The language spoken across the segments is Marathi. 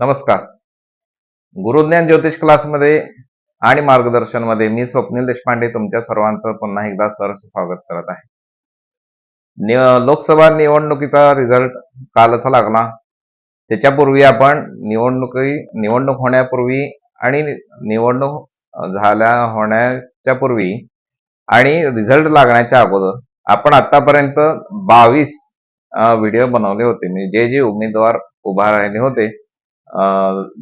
नमस्कार. गुरुज्ञान ज्योतिष क्लासमध्ये आणि मार्गदर्शनमध्ये मी स्वप्नील देशपांडे तुमच्या सर्वांचं पुन्हा एकदा सहर्ष स्वागत करत आहे. लोकसभा निवडणुकीचा रिझल्ट कालच लागला. त्याच्यापूर्वी आपण निवडणुकी निवडणूक होण्यापूर्वी आणि निवडणूक झाल्या होण्याच्या पूर्वी आणि रिझल्ट लागण्याच्या अगोदर आपण आतापर्यंत बावीस व्हिडिओ बनवले होते. म्हणजे जे जे उमेदवार उभा राहिले होते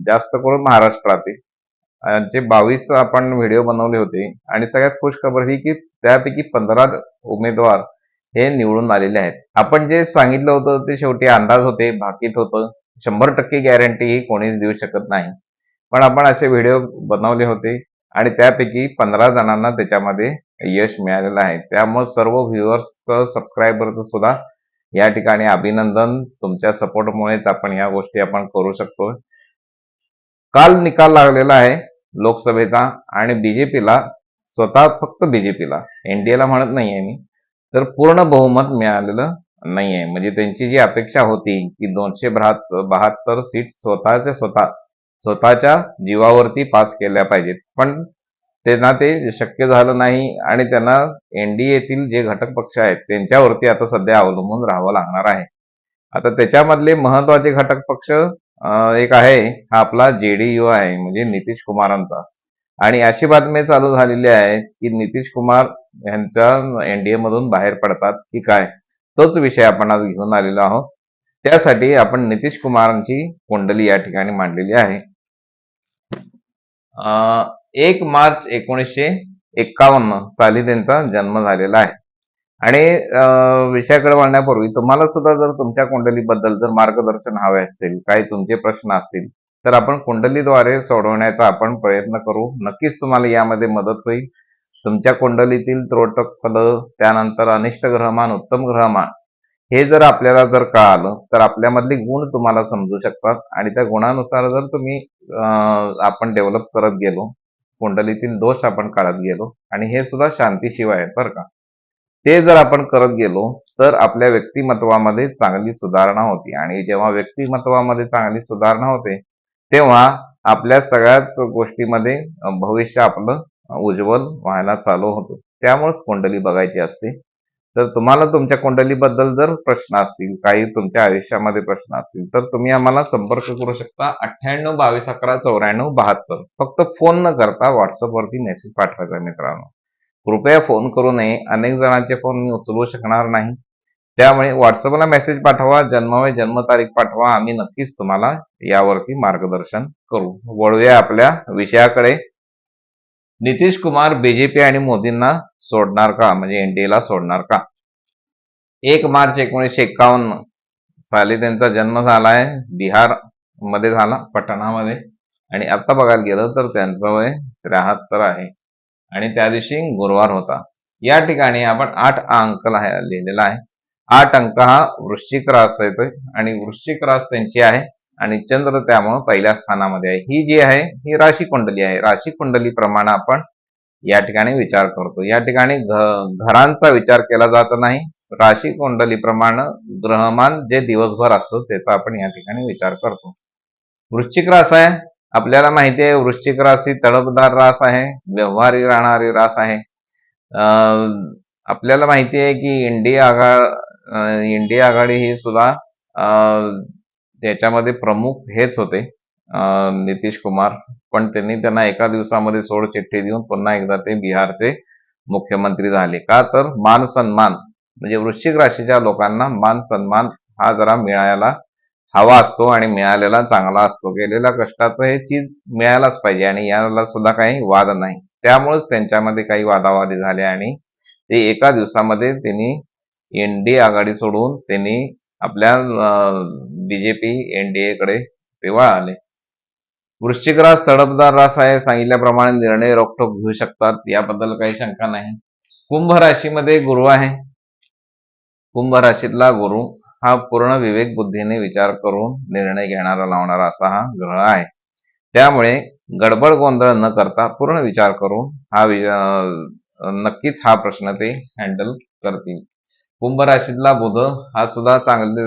जास्त करून महाराष्ट्रातील जे बावीस आपण व्हिडिओ बनवले होते. आणि सगळ्यात खुश खबर ही की त्यापैकी पंधरा उमेदवार हे निवडून आलेले आहेत. आपण जे सांगितलं होतं ते शेवटी अंदाज होते भाकीत होतं. शंभर टक्के गॅरंटी ही कोणीच देऊ शकत नाही. पण आपण असे व्हिडिओ बनवले होते आणि त्यापैकी पंधरा जणांना त्याच्यामध्ये यश मिळालेलं आहे. त्यामुळे सर्व व्ह्युअर्सचं सबस्क्रायबरचं सुद्धा या ठिकाणी अभिनंदन. तुमच्या सपोर्टमुळेच आपण या गोष्टी आपण करू शकतो. काल निकाल लागलेला आहे लोकसभेचा आणि बीजेपीला स्वतः फक्त बीजेपीला एनडीएला म्हणत नाहीये मी. तर पूर्ण बहुमत मिळालेलं नाहीये. म्हणजे त्यांची जी अपेक्षा होती की दोनशे बहात्तर सीट स्वतःच्या स्वतः स्वतःच्या जीवावरती पास केल्या पाहिजेत. पण त्यांना ते शक्य झालं नाही आणि त्यांना एनडीएतील जे घटक पक्ष आहेत त्यांच्यावरती आता सध्या अवलंबून राहावं लागणार आहे. आता त्याच्यामधले महत्त्वाचे घटक पक्ष एक आहे हा आपला जेडीयू आहे म्हणजे नितीश कुमारांचा. आणि अशी बातमी चालू झालेली आहे की नितीश कुमार यांच्या एनडीए मधून बाहेर पडतात की काय तोच विषय आपण आज घेऊन आलेलो आहोत. त्यासाठी आपण नितीश कुमारांची कुंडली या ठिकाणी मांडलेली आहे. अं, एक मार्च एकोणीसशे एक्कावन्न साली त्यांचा जन्म झालेला आहे. आणि विषयाकडे वळण्यापूर्वी तुम्हाला सुद्धा जर तुमच्या कुंडलीबद्दल जर मार्गदर्शन हवे असतील काही तुमचे प्रश्न असतील तर आपण कुंडलीद्वारे सोडवण्याचा आपण प्रयत्न करू. नक्कीच तुम्हाला यामध्ये मदत होईल. तुमच्या कुंडलीतील त्रोटक फल त्यानंतर अनिष्ट ग्रहमान उत्तम ग्रहमान हे जर आपल्याला जर कळालं तर आपल्यामधले गुण तुम्हाला समजू शकतात. आणि त्या गुणानुसार जर तुम्ही आपण डेव्हलप करत गेलो कुंडलीतील दोष आपण काढत गेलो आणि हे सुद्धा शांतीशिवाय आहेत बरं का? ते जर आपण करत गेलो तर आपल्या व्यक्तिमत्वामध्ये चांगली सुधारणा होती. आणि जेव्हा व्यक्तिमत्वामध्ये चांगली सुधारणा होते तेव्हा आपल्या सगळ्याच गोष्टीमध्ये भविष्य आपलं उज्ज्वल व्हायला चालू होतो. त्यामुळेच कुंडली बघायची असते. तर तुम्हाला तुमच्या कुंडलीबद्दल जर प्रश्न असतील काही तुमच्या आयुष्यामध्ये प्रश्न असतील तर तुम्ही आम्हाला संपर्क करू शकता. अठ्ठ्याण्णव बावीस अकरा चौऱ्याण्णव बहात्तर. फक्त फोन न करता व्हॉट्सअपवरती मेसेज पाठवायचा मित्रांनो. कृपया फोन करू नये. अनेक जणांचे फोन मी उचलू शकणार नाही. त्यामुळे व्हॉट्सअपला मेसेज पाठवा जन्मवय जन्मतारीख पाठवा. आम्ही नक्कीच तुम्हाला यावरती मार्गदर्शन करू. वळूया आपल्या विषयाकडे. नितीश कुमार बीजेपी आणि मोदींना सोडणार का? म्हणजे एनडीएला सोडणार का? एक मार्च एकोणीसशे एक्कावन्न साली त्यांचा जन्म झाला आहे बिहारमध्ये झाला पटणामध्ये आणि आता बघायला गेलं तर त्यांचं वय त्र्याहत्तर आहे. आणि त्या दिवशी गुरुवार होता. या ठिकाणी आपण आठ अंक ला- लिहिलेला आहे. आठ अंक हा वृश्चिक रास येतोय. आणि वृश्चिक रास त्यांची आहे. आणि चंद्र त्यामुळं पहिल्या स्थानामध्ये आहे. ही जी आहे ही राशी कुंडली आहे. राशी कुंडली प्रमाणे आपण या ठिकाणी विचार करतो. या ठिकाणी घरांचा विचार केला जात नाही. राशी कुंडली प्रमाणे ग्रहमान जे दिवसभर असतं त्याचा आपण या ठिकाणी विचार करतो. वृश्चिक रास आहे. आपल्याला माहिती आहे वृश्चिक रास ही तडपदार रास आहे व्यवहारी राहणारी रास आहे. आपल्याला माहिती आहे की इंडिया आघाड इंडिया आघाडी ही सुद्धा त्याच्यामध्ये प्रमुख हेच होते नितीश कुमार. पण त्यांनी त्यांना एका दिवसामध्ये सोड चिठ्ठी देऊन पुन्हा एकदा ते बिहारचे मुख्यमंत्री झाले. का तर मान सन्मान म्हणजे वृश्चिक राशीच्या लोकांना मान सन्मान हा जरा मिळायला हवा असतो आणि मिळालेला चांगला असतो. गेलेल्या कष्टाचं हे चीज मिळायलाच पाहिजे आणि याला सुद्धा काही वाद नाही. त्यामुळेच त्यांच्यामध्ये काही वादावादी झाले आणि ते एका दिवसामध्ये त्यांनी एनडीए आघाडी सोडून त्यांनी आपल्या बीजेपी एनडीए कडे ते आले. वृश्चिक रास तडपदार रास आहे सांगितल्याप्रमाणे निर्णय रोखोक घेऊ शकतात याबद्दल काही शंका नाही. कुंभ राशीमध्ये गुरु आहे. कुंभ राशीतला गुरु हा पूर्ण विवेक बुद्धीने विचार करून निर्णय घेणारा लावणारा असा हा ग्रह आहे. त्यामुळे गडबड गोंधळ न करता पूर्ण विचार करून हा वि- नक्कीच हा प्रश्न ते हँडल करतील. कुंभ राशीतला बुध हा सुद्धा चांगले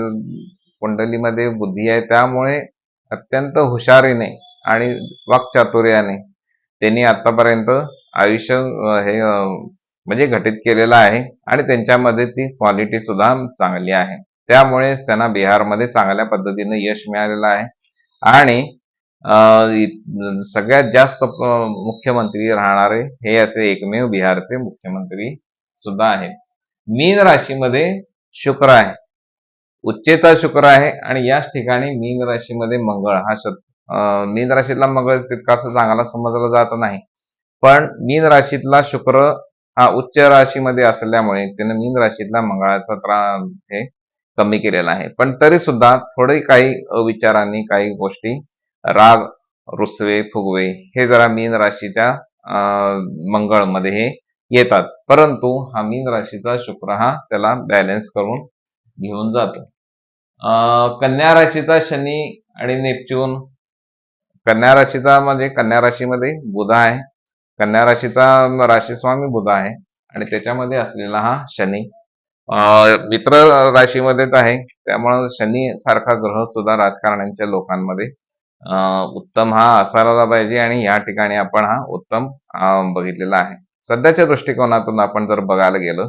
कुंडलीमध्ये बुद्धी आहे त्यामुळे अत्यंत हुशारीने आणि वाक्चातुर्याने त्यांनी आतापर्यंत आयुष्य हे म्हणजे घटित केलेलं आहे आणि त्यांच्यामध्ये ती क्वालिटी सुद्धा चांगली आहे. त्यामुळेच त्यांना बिहारमध्ये चांगल्या पद्धतीने यश मिळालेलं आहे. आणि सगळ्यात जास्त मुख्यमंत्री राहणारे हे असे एकमेव बिहारचे मुख्यमंत्री सुद्धा आहेत. मीन राशीमध्ये शुक्र आहे. उच्चेचा शुक्र आहे आणि याच ठिकाणी मीन राशीमध्ये मंगळ. हा शत मीन राशीतला मंगळ तितकासा चांगला समजला जात नाही. पण मीन राशीतला शुक्र हा उच्च राशीमध्ये असल्यामुळे त्याने मीन राशीतला मंगळाचा त्रास हे कमी केलेला आहे. पण तरी सुद्धा थोडे काही अविचारांनी काही गोष्टी राग रुसवे फुगवे हे जरा मीन राशीच्या मंगळमध्ये हे येतात. परंतु हा मीन राशीचा शुक्र हा त्याला बॅलेन्स करून घेऊन जातो. कन्या राशीचा शनी आणि नेपच्यून. कन्या राशीचा म्हणजे कन्या राशीमध्ये बुध आहे. कन्या राशीचा राशीस्वामी बुध आहे. आणि त्याच्यामध्ये असलेला हा शनी. मित्र राशीमध्येच आहे. त्यामुळं शनी सारखा ग्रह सुद्धा राजकारण्यांच्या लोकांमध्ये उत्तम हा असायला पाहिजे. आणि या ठिकाणी आपण हा उत्तम बघितलेला आहे. सध्याच्या दृष्टिकोनातून आपण जर बघायला गेलो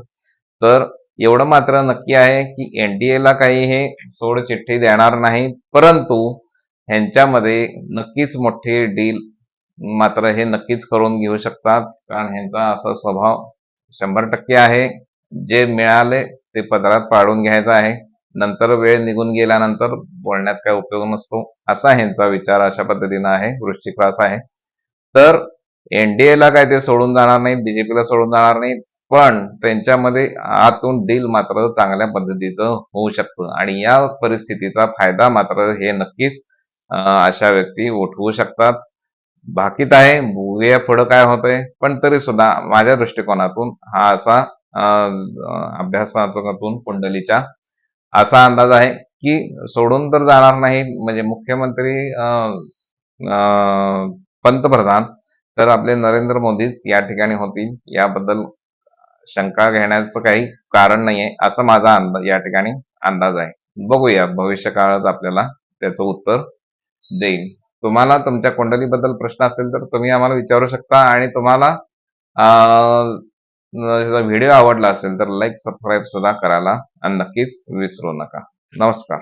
तर एवढं मात्र नक्की आहे की एनडीएला काही हे सोड चिठ्ठी देणार नाही परंतु ह्यांच्यामध्ये नक्कीच मोठी डील मात्र हे नक्कीच करून घेऊ शकतात. कारण ह्यांचा असा स्वभाव शंभर टक्के आहे. जे मिळाले ते पदरात पाडून घ्यायचं आहे. नंतर वेळ निघून गेल्यानंतर बोलण्यात काय उपयोग नसतो असा ह्यांचा विचार अशा पद्धतीनं आहे. वृश्चिक रास आहे. तर एनडीएला काय ते सोडून जाणार नाही बीजेपीला सोडून जाणार नाही पण त्यांच्यामध्ये आतून डील मात्र चांगल्या पद्धतीचं होऊ शकतं. आणि या परिस्थितीचा फायदा मात्र हे नक्कीच अशा व्यक्ती उठवू शकतात. बाकीत आहे बघूया पुढं काय होतंय? पण तरी सुद्धा माझ्या दृष्टिकोनातून हा असा अभ्यासातून कुंडलीच्या असा अंदाज आहे की सोडून तर जाणार नाही. म्हणजे मुख्यमंत्री पंतप्रधान तर आपले नरेंद्र मोदीच या ठिकाणी होतील. याबद्दल शंका घेण्याचं काही कारण नाहीये असं माझा अंदाज या ठिकाणी अंदाज आहे. बघूया भविष्य काळात आपल्याला त्याचं उत्तर देईल. तुम्हाला तुमच्या कुंडलीबद्दल प्रश्न असेल तर तुम्ही आम्हाला विचारू शकता आणि तुम्हाला व्हिडिओ आवडला असेल तर लाईक सबस्क्राईब सुद्धा करायला आणि नक्कीच विसरू नका. नमस्कार.